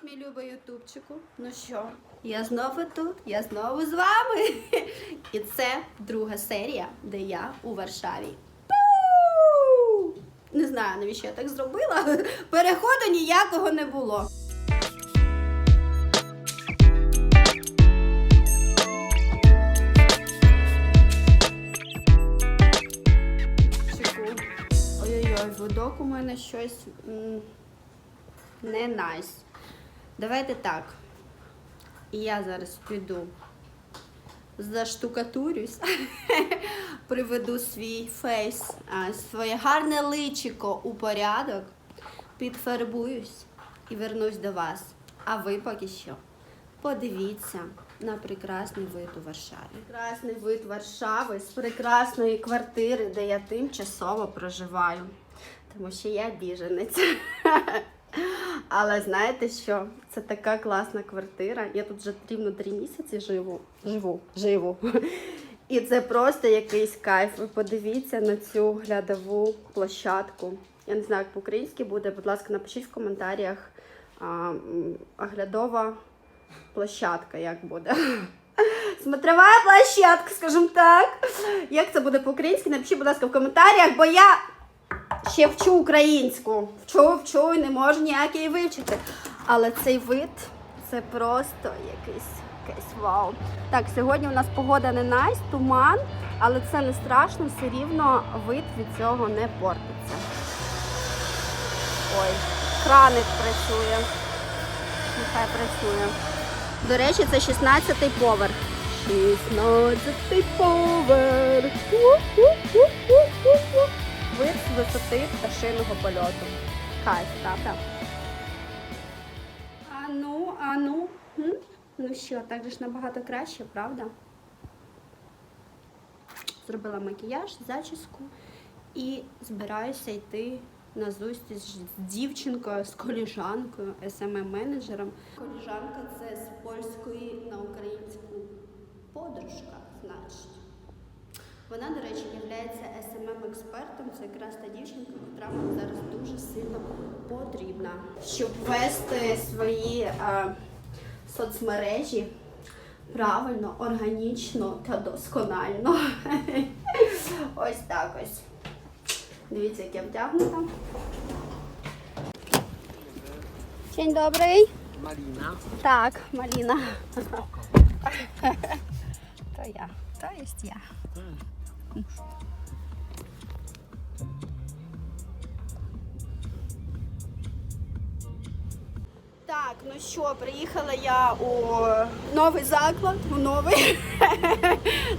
Привіт, мій любий ютубчику. Ну що, я знову тут, я знову з вами. І це друга серія, де я у Варшаві. Не знаю, навіщо я так зробила. Переходу ніякого не було. Ой-ой-ой, видок у мене щось не найс. Давайте так. Я зараз піду заштукатурюсь, приведу свій фейс, своє гарне личико у порядок, підфарбуюсь і вернусь до вас. А ви поки що подивіться на прекрасний вид у Варшаві. Прекрасний вид Варшави з прекрасної квартири, де я тимчасово проживаю. Тому що я біженець. Але знаєте що? Це така класна квартира. Я тут вже рівно три місяці живу. Живу, живу. І це просто якийсь кайф. Ви подивіться на цю глядову площадку. Я не знаю, як по-українськи буде. Будь ласка, напишіть в коментарях а, оглядова площадка, як буде. Смотрова площадка, скажімо так. Як це буде по-українськи? Напишіть, будь ласка, в коментарях, бо я ще вчу українську. Вчу, вчу і не можу ніяк її вивчити. Але цей вид це просто якийсь, якийсь вау. Так, сьогодні у нас погода не найс, туман, але це не страшно, все рівно вид від цього не портиться. Ой, краник працює. Нехай працює. До речі, це 16-й поверх. 16-й поверх. У-у-у-у-у-у. Вид з висоти пташиного польоту. Кайф, правда? А ну, а ну. М? Ну що, так же ж набагато краще, правда? Зробила макіяж, зачіску і збираюся йти на зустріч з дівчинкою, з коліжанкою, СММ-менеджером. Коліжанка це з польської на українську подружка, значить. Вона, до речі, є СММ-експертом. Це якраз та дівчинка, яка мені зараз дуже сильно потрібна, щоб вести свої е, соцмережі правильно, органічно та досконально. Ось так ось. Дивіться, як я вдягнута. День добрий. Malina. Так, Маліна. То я, то есть я. Так, ну що, приїхала я у новий заклад, у новий.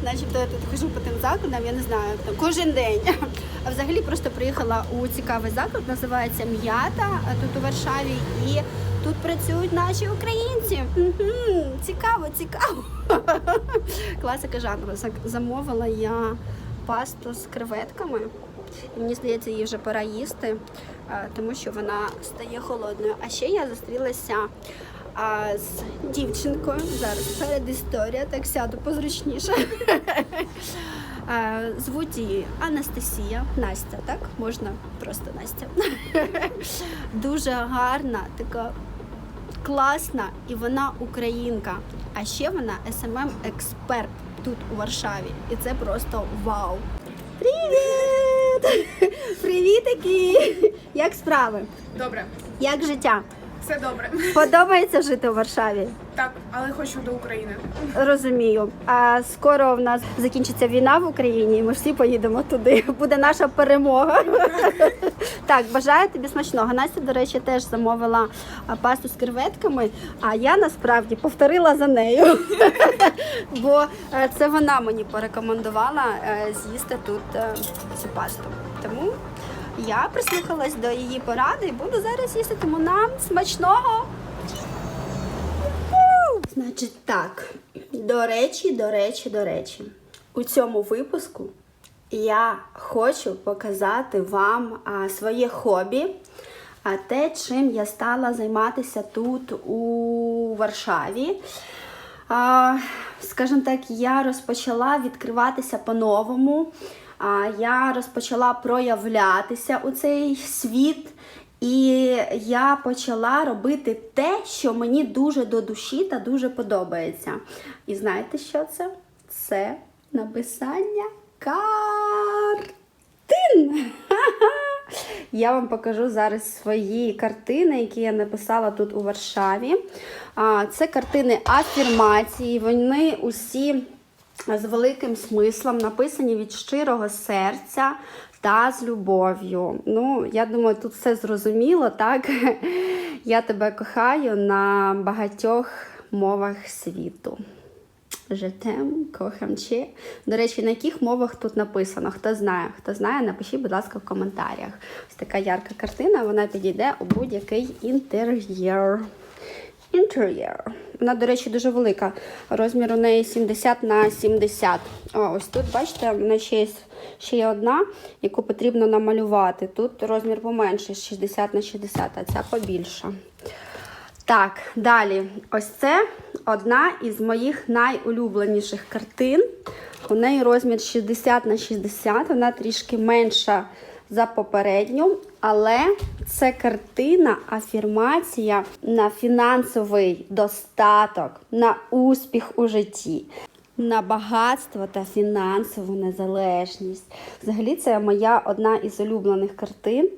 Начебто я тут хожу по тим закладам, я не знаю, там кожен день. А взагалі просто приїхала у цікавий заклад, називається М'ята тут у Варшаві. І тут працюють наші українці. Мгм, Цікаво, цікаво. Класика жанру. Замовила я пасту з креветками. І мені здається, її вже пора їсти, тому що вона стає холодною. А ще я зустрілася з дівчинкою. Зараз перед історія, так сяду позручніше. Звуть її Анастасія, Настя, так? Можна просто Настя. Дуже гарна, така класна, і вона українка. А ще вона smm експерт тут у Варшаві. І це просто вау. Привіт! Привітики! Як справи? Добре, Як життя? все добре. Подобається жити у Варшаві? Так, але хочу до України. Розумію. А скоро в нас закінчиться війна в Україні, і ми всі поїдемо туди. Буде наша перемога. Так, бажаю тобі смачного. Настя, до речі, теж замовила пасту з креветками, а я насправді повторила за нею. Бо е, це вона мені порекомендувала е, з'їсти тут е, цю пасту. Тому я прислухалась до її поради і буду зараз їсти. Тому нам смачного! Значить так, до речі, до речі, до речі, у цьому випуску я хочу показати вам а, своє хобі, а те, чим я стала займатися тут у Варшаві. А, скажімо так, я розпочала відкриватися по-новому. Я розпочала проявлятися у цей світ. І я почала робити те, що мені дуже до душі та дуже подобається. І знаєте, що це? Це написання картин. Я вам покажу зараз свої картини, які я написала тут у Варшаві. Це картини афірмації. Вони усі з великим смислом, написані від щирого серця та з любов'ю. Ну, я думаю, тут все зрозуміло, так? Я тебе кохаю на багатьох мовах світу. Жетем, кохам чи. До речі, на яких мовах тут написано? Хто знає? Хто знає, напишіть, будь ласка, в коментарях. Ось така ярка картина, вона підійде у будь-який інтер'єр. Інтер'єр. Вона, до речі, дуже велика. Розмір у неї 70 на 70. О, ось тут, бачите, в мене ще є, ще є одна, яку потрібно намалювати. Тут розмір поменше, 60 на 60, а ця побільша. Так, далі. Ось це одна із моїх найулюбленіших картин. У неї розмір 60 на 60, вона трішки менша за попередню, але це картина, афірмація на фінансовий достаток, на успіх у житті. На багатство та фінансову незалежність. Взагалі, це моя одна із улюблених картин.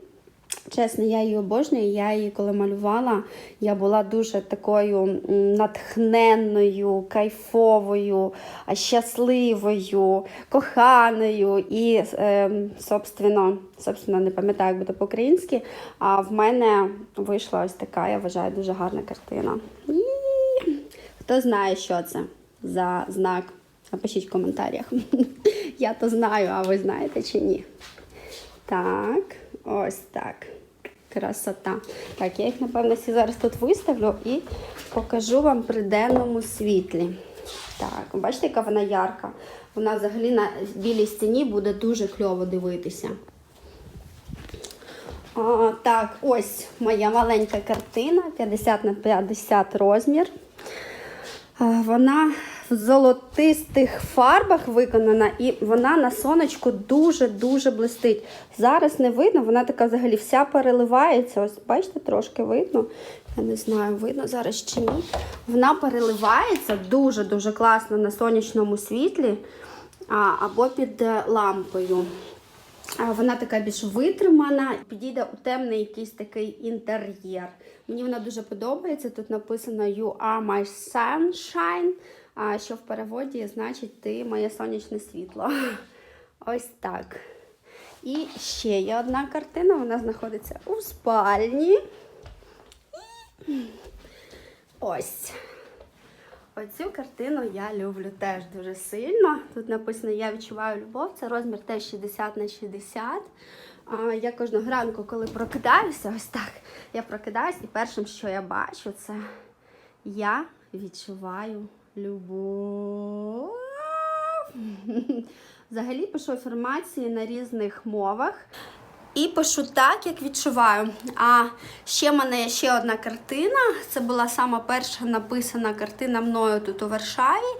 Чесно, я її обожнюю. Я її коли малювала, я була дуже такою натхненною, кайфовою, щасливою, коханою. І, е, собственно, собственно, не пам'ятаю, як буде по-українськи. А в мене вийшла ось така, я вважаю, дуже гарна картина. І Хто знає, що це за знак? Напишіть в коментарях. Я то знаю, а ви знаєте чи ні? Так, ось так. Красота. Так, я їх, напевно, всі зараз тут виставлю і покажу вам при денному світлі. Так, бачите, яка вона ярка. Вона взагалі на білій стіні буде дуже кльово дивитися. А, так, ось моя маленька картина, 50 на 50 розмір. А, Вона в золотистих фарбах виконана, і вона на сонечку дуже-дуже блистить. Зараз не видно, вона така взагалі вся переливається. Ось, бачите, трошки видно. Я не знаю, видно зараз чи ні. Вона переливається дуже-дуже класно на сонячному світлі або під е, лампою. Вона така більш витримана, підійде у темний якийсь такий інтер'єр. Мені вона дуже подобається. Тут написано You are my sunshine, що в переводі значить ти моє сонячне світло. Ось так. І ще є одна картина, вона знаходиться у спальні. Ось. Оцю картину я люблю теж дуже сильно. Тут написано Я відчуваю любов. Це розмір теж 60 на 60. А, Я кожного ранку, коли прокидаюся, ось так. Я прокидаюсь, і першим, що я бачу, це я відчуваю любов. Взагалі пишу афірмації на різних мовах. І пишу так, як відчуваю. А ще в мене є ще одна картина. Це була сама перша написана картина мною тут у Варшаві.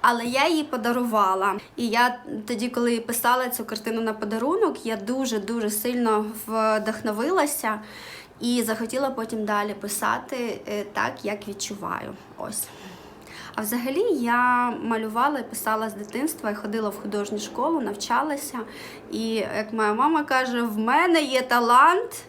Але я її подарувала. І я тоді, коли писала цю картину на подарунок, я дуже-дуже сильно вдохновилася і захотіла потім далі писати е, так, як відчуваю. Ось. А взагалі я малювала і писала з дитинства, я ходила в художню школу, навчалася. І як моя мама каже, в мене є талант,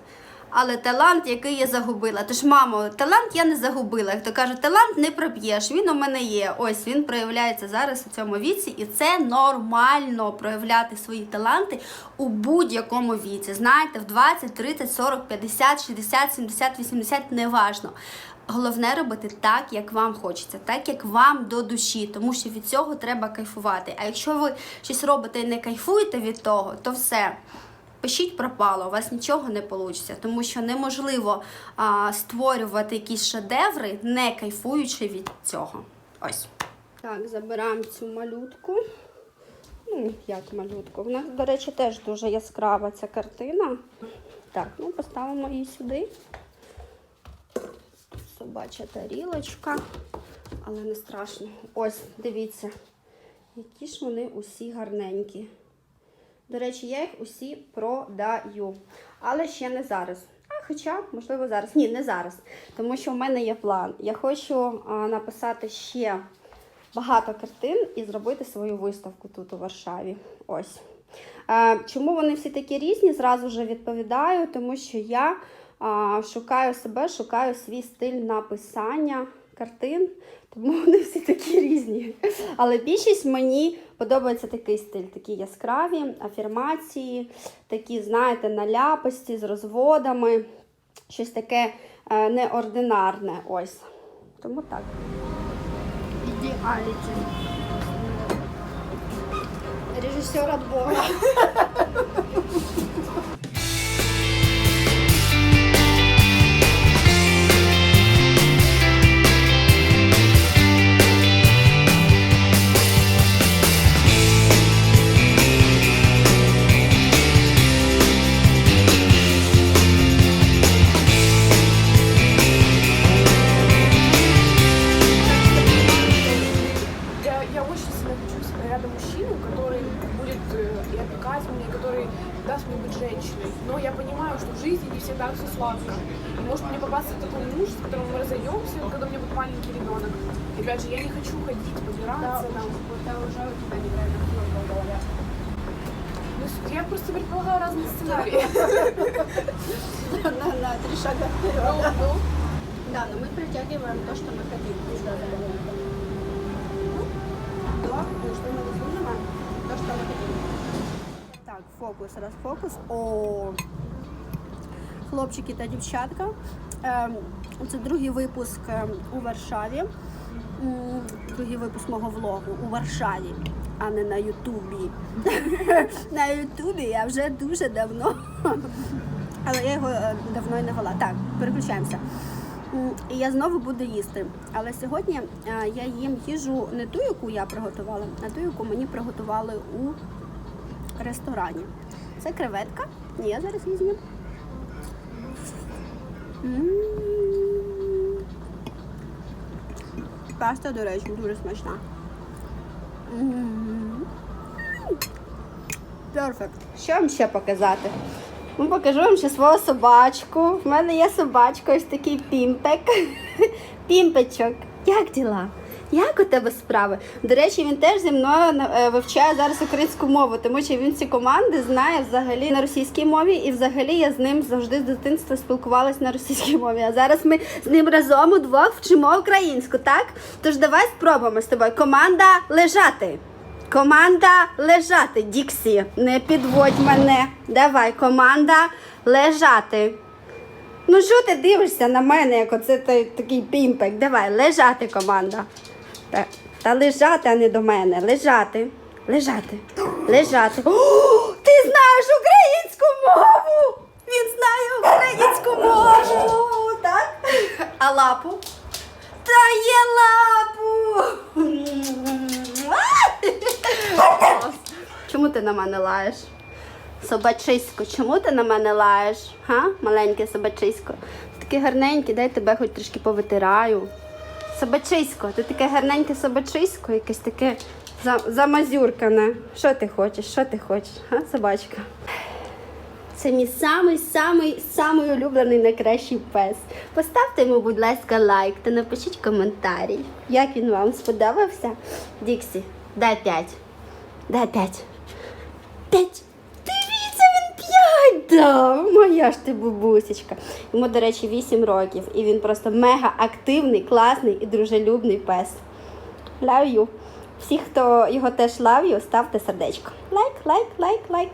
але талант, який я загубила. Тож, мамо, талант я не загубила. Як то кажуть, талант не проп'єш, він у мене є. Ось він проявляється зараз у цьому віці, і це нормально проявляти свої таланти у будь-якому віці. Знаєте, в 20, 30, 40, 50, 60, 70, 80, неважно. Головне робити так, як вам хочеться, так як вам до душі, тому що від цього треба кайфувати. А якщо ви щось робите і не кайфуєте від того, то все. Пишіть пропало, у вас нічого не вийде, тому що неможливо а, створювати якісь шедеври, не кайфуючи від цього. Ось. Так, забираємо цю малютку. Ну, як малютку. Вона, до речі, теж дуже яскрава ця картина. Так, ну поставимо її сюди собача тарілочка, але не страшно. Ось, дивіться, які ж вони усі гарненькі. До речі, я їх усі продаю, але ще не зараз. А Хоча, можливо, зараз. Ні, не зараз. Тому що в мене є план. Я хочу а, написати ще багато картин і зробити свою виставку тут у Варшаві. Ось. Чому вони всі такі різні? Зразу вже відповідаю, тому що я шукаю себе, шукаю свій стиль написання картин, тому вони всі такі різні. Але більшість мені подобається такий стиль, такі яскраві афірмації, такі, знаєте, наляпості з розводами, щось таке е, неординарне. Ось. Тому так. Ідеаліті. Режисер от Бога. мне быть женщиной. Но я понимаю, что в жизни не всегда все сладко. И может мне попасться такой муж, с которым мы разойдемся, когда у меня будет маленький ребенок. И опять же, я не хочу ходить, побираться там. Это уже у тебя неправильно голове. Ну, я просто предполагаю разные сценарии. На, на три шага Ну, вперед. ну. Да, но мы притягиваем то, что мы хотим. То, что мы фокус, раз фокус. О, хлопчики та дівчатка. Ем, Це другий випуск ем, у Варшаві. Другий випуск мого влогу у Варшаві, а не на Ютубі. На Ютубі я вже дуже давно. Але я його е, давно і не вела. Так, переключаємося. І я знову буду їсти. Але сьогодні е, я їм їжу не ту, яку я приготувала, а ту, яку мені приготували у ресторані. Це креветка. Ні, я зараз візьму. Паста, до речі, дуже смачна. Перфект. Що вам ще показати? Ну, покажу вам ще свого собачку. В мене є собачка, ось такий пімпек. Пімпечок. Як діла? Як у тебе справи? До речі, він теж зі мною е, вивчає зараз українську мову, тому що він ці команди знає взагалі на російській мові, і взагалі я з ним завжди з дитинства спілкувалась на російській мові. А зараз ми з ним разом удвох вчимо українську, так? Тож давай спробуємо з тобою. Команда лежати. Команда лежати, Діксі, не підводь мене. Давай, команда лежати. Ну що ти дивишся на мене, як оце той такий пімпек? Давай, лежати, команда. Та, та лежати, а не до мене. Лежати. Лежати. Лежати. О, ти знаєш українську мову! Він знає українську мову. Так? А лапу? Та є лапу. Чому ти на мене лаєш? Собачисько, чому ти на мене лаєш? Га? Маленьке собачисько. Ти таке гарненьке, дай тебе хоч трішки повитираю. Собачисько, ти таке гарненьке собачисько, якесь таке замазюркане. Що ти хочеш? Що ти хочеш? Га, собачка? Це мій самий самий самий улюблений найкращий пес. Поставте йому, будь ласка, лайк та напишіть коментарі, як він вам сподобався. Діксі, дай п'ять? Дай 5. 5 дав. Моя ж ти бабусечка. Йому, до речі, 8 років. І він просто мега активний, класний і дружелюбний пес. You. Всі, хто його теж you, ставте сердечко. Лайк, лайк, лайк, лайк.